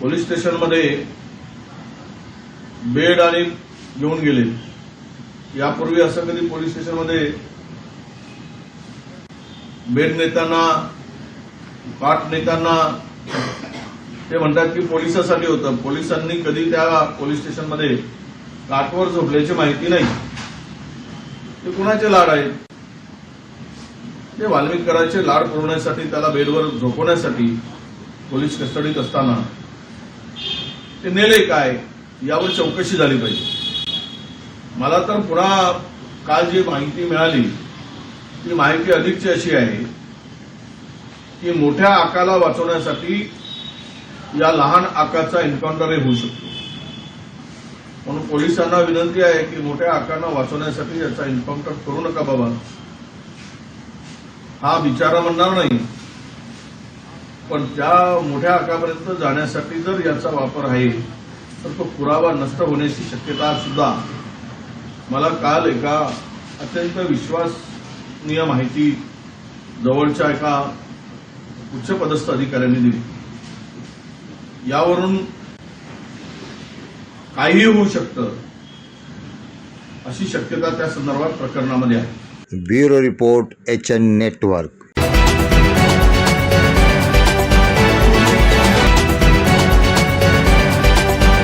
Police स्टेशनमध्ये bed आणि घेऊन गेले. यापूर्वी असं कधी पोलीस स्टेशनमध्ये बेड नेताना पाठ नेताना ते म्हणतात की पोलिसासाठी होतं. पोलिसांनी कधी त्या पोलीस स्टेशनमध्ये काठवर झोपल्याची माहिती नाही. ते कुणाचे लाड आहेत? ते वाल्मिकराचे लाड पुरवण्यासाठी त्याला बेडवर झोपवण्यासाठी पोलीस कस्टडीत असताना ते नेले काय यावर चौकशी झाली पाहिजे. मला तर पुन्हा काल जी माहिती मिळाली ती माहिती अधिकची अशी आहे की मोठ्या आकाला वाचवण्यासाठी या लहान आकाचा एन्काउंटरही होऊ शकतो. म्हणून पोलिसांना विनंती आहे की मोठ्या आकांना वाचवण्यासाठी याचा एन्काउंटर करू नका बाबा. हा विचार म्हणणार नाही पण त्या मोठ्या आकापर्यंत जाण्यासाठी जर याचा वापर आहे तर तो पुरावा नष्ट होण्याची शक्यता सुद्धा मला काल एका अत्यंत विश्वासनीय माहिती जवळच्या एका उच्चपदस्थ अधिकाऱ्यांनी दिली. यावरून काहीही होऊ शकतं अशी शक्यता त्या संदर्भात प्रकरणामध्ये आहे. Bureau report H N network.